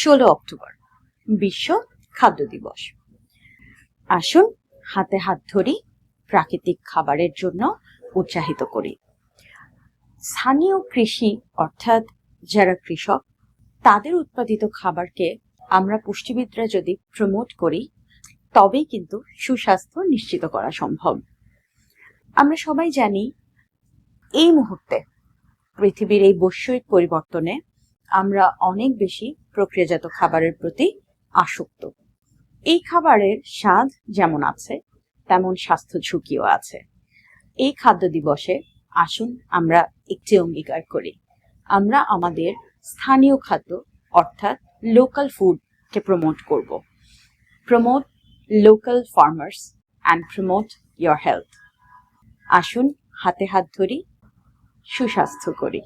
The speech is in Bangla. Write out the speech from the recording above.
ষোলো অক্টোবর, বিশ্ব খাদ্য দিবস। আসুন, হাতে হাত ধরি, প্রাকৃতিক খাবারের জন্য উৎসাহিত করি। স্থানীয় কৃষি, অর্থাৎ যারা কৃষক, তাদের উৎপাদিত খাবারকে আমরা পুষ্টিবিদরা যদি প্রমোট করি, তবেই কিন্তু সুস্বাস্থ্য নিশ্চিত করা সম্ভব। আমরা সবাই জানি, এই মুহূর্তে পৃথিবীর এই বৈশ্বিক পরিবর্তনে আমরা অনেক বেশি প্রক্রিয়াজাত খাবারের প্রতি আসক্ত। এই খাবারের স্বাদ যেমন আছে, তেমন স্বাস্থ্য ঝুঁকিও আছে। এই খাদ্য দিবসে আসুন আমরা একটি অঙ্গীকার করি। আমরা আমাদের স্থানীয় খাদ্য, অর্থাৎ লোকাল ফুডকে প্রমোট করব। Promote local farmers and promote your health আসুন হাতে হাত ধরি, সুস্বাস্থ্য করি।